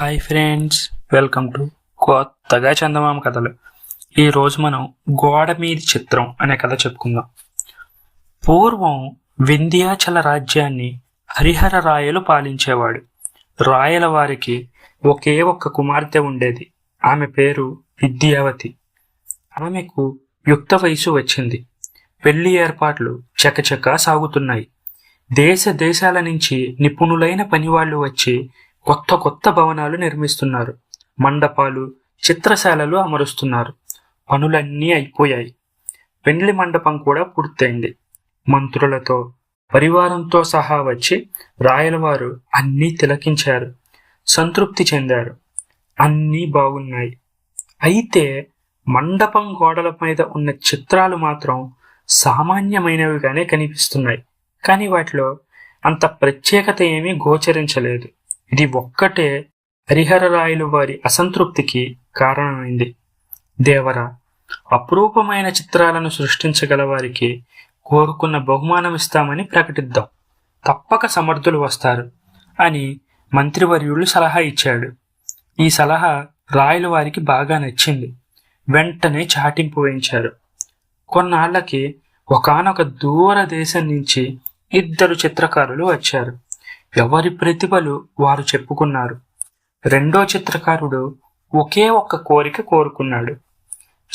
Hi friends welcome to కొత్తగా చందమామ కథలు ఈరోజు మనం గోడ మీది చిత్రం అనే కథ చెప్పుకుందాం. పూర్వం వింధ్యాచల రాజ్యాన్ని హరిహర రాయలు పాలించేవాడు. రాయల వారికి ఒకే ఒక్క కుమార్తె ఉండేది. ఆమె పేరు విద్యావతి. ఆమెకు యుక్త వయసు వచ్చింది. పెళ్ళి ఏర్పాట్లు చకచకా సాగుతున్నాయి. దేశ దేశాల నుంచి నిపుణులైన పనివాళ్ళు వచ్చి కొత్త కొత్త భవనాలు నిర్మిస్తున్నారు. మండపాలు చిత్రశాలలు అమరుస్తున్నారు. పనులన్నీ అయిపోయాయి. పెండ్లి మండపం కూడా పూర్తయింది. మంత్రులతో పరివారంతో సహా వచ్చి రాయలవారు అన్నీ తిలకించారు. సంతృప్తి చెందారు. అన్నీ బాగున్నాయి. అయితే మండపం గోడల మీద ఉన్న చిత్రాలు మాత్రం సామాన్యమైనవిగానే కనిపిస్తున్నాయి. కానీ వాటిలో అంత ప్రత్యేకత ఏమీ గోచరించలేదు. ఇది ఒక్కటే హరిహరరాయలు వారి అసంతృప్తికి కారణమైంది. దేవర అపురూపమైన చిత్రాలను సృష్టించగల వారికి కోరుకున్న బహుమానం ఇస్తామని ప్రకటిద్దాం. తప్పక సమర్థులు వస్తారు అని మంత్రివర్యులు సలహా ఇచ్చాడు. ఈ సలహా రాయల వారికి బాగా నచ్చింది. వెంటనే చాటింపు వేయించారు. కొన్నాళ్ళకి ఒకానొక దూర దేశం నుంచి ఇద్దరు చిత్రకారులు వచ్చారు. ఎవరి ప్రతిభలు వారు చెప్పుకున్నారు? రెండో చిత్రకారుడు ఒకే ఒక్క కోరిక కోరుకున్నాడు.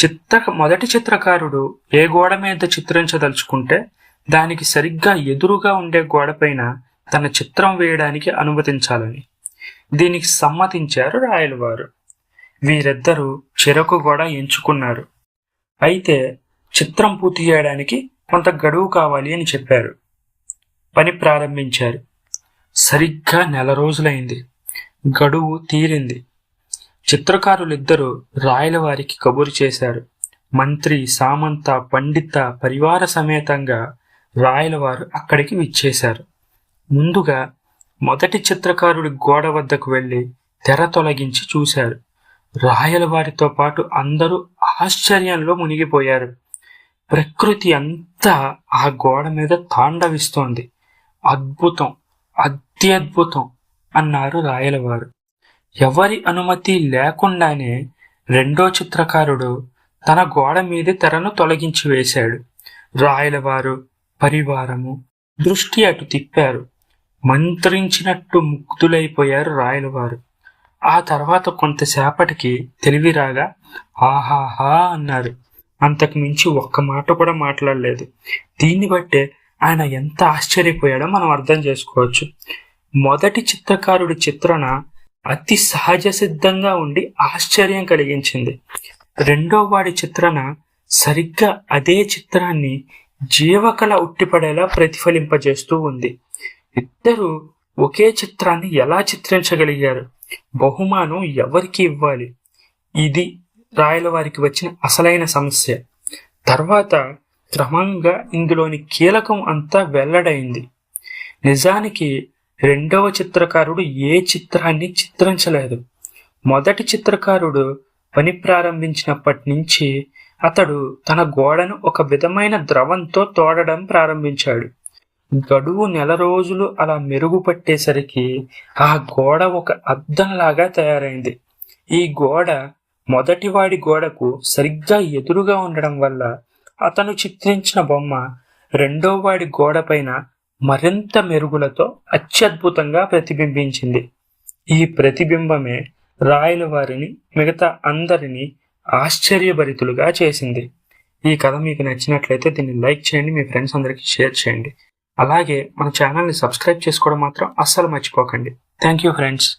చిత్ర మొదటి చిత్రకారుడు ఏ గోడ మీద చిత్రించదలుచుకుంటే దానికి సరిగ్గా ఎదురుగా ఉండే గోడపైన తన చిత్రం వేయడానికి అనుమతించాలని. దీనికి సమ్మతించారు రాయలవారు. వీరిద్దరూ చెరకు గోడ ఎంచుకున్నారు. అయితే చిత్రం పూర్తి చేయడానికి కొంత గడువు కావాలి అని చెప్పారు. పని ప్రారంభించారు. సరిగ్గా నెల రోజులైంది. గడువు తీరింది. చిత్రకారులిద్దరూ రాయల వారికి కబురు చేశారు. మంత్రి సామంత పండిత పరివార సమేతంగా రాయలవారు అక్కడికి విచ్చేశారు. ముందుగా మొదటి చిత్రకారుడి గోడ వద్దకు వెళ్ళి తెర తొలగించి చూశారు. రాయలవారితో పాటు అందరూ ఆశ్చర్యంలో మునిగిపోయారు. ప్రకృతి అంతా ఆ గోడ మీద తాండవిస్తోంది. అద్భుతం అత్యద్భుతం అన్నారు రాయలవారు. ఎవరి అనుమతి లేకుండానే రెండో చిత్రకారుడు తన గోడ మీద తెరను తొలగించి వేశాడు. రాయలవారు పరివారము దృష్టి అటు తిప్పారు. మంత్రించినట్టు ముక్తులైపోయారు రాయలవారు. ఆ తర్వాత కొంతసేపటికి తెలివి రాగా ఆహాహా అన్నారు. అంతకు మించి ఒక్క మాట కూడా మాట్లాడలేదు. దీన్ని బట్టే ఆయన ఎంత ఆశ్చర్యపోయాడో మనం అర్థం చేసుకోవచ్చు. మొదటి చిత్రకారుడి చిత్రణ అతి సహజ సిద్ధంగా ఉండి ఆశ్చర్యం కలిగించింది. రెండో వాడి చిత్రణ సరిగ్గా అదే చిత్రాన్ని జీవకళ ఉట్టిపడేలా ప్రతిఫలింపజేస్తూ ఉంది. ఇద్దరు ఒకే చిత్రాన్ని ఎలా చిత్రించగలిగారు? బహుమానం ఎవరికి ఇవ్వాలి? ఇది రాయల వారికి వచ్చిన అసలైన సమస్య. తర్వాత క్రమంగా ఇందులోని కీలకం అంతా వెల్లడైంది. నిజానికి రెండవ చిత్రకారుడు ఏ చిత్రాన్ని చిత్రించలేదు. మొదటి చిత్రకారుడు పని ప్రారంభించినప్పటి నుంచి అతడు తన గోడను ఒక విధమైన ద్రవంతో తోడడం ప్రారంభించాడు. గడువు నెల రోజులు అలా మెరుగుపట్టేసరికి ఆ గోడ ఒక అద్దంలాగా తయారైంది. ఈ గోడ మొదటివాడి గోడకు సరిగ్గా ఎదురుగా ఉండడం వల్ల అతను చిత్రించిన బొమ్మ రెండో వాడి గోడపైన మరింత మెరుగులతో అత్యద్భుతంగా ప్రతిబింబించింది. ఈ ప్రతిబింబమే రాయల వారిని మిగతా అందరినీ ఆశ్చర్యభరితులుగా చేసింది. ఈ కథ మీకు నచ్చినట్లయితే దీన్ని లైక్ చేయండి మీ ఫ్రెండ్స్ అందరికీ షేర్ చేయండి. అలాగే మన ఛానల్ని సబ్స్క్రైబ్ చేసుకోవడం మాత్రం అస్సలు మర్చిపోకండి. Thank you friends.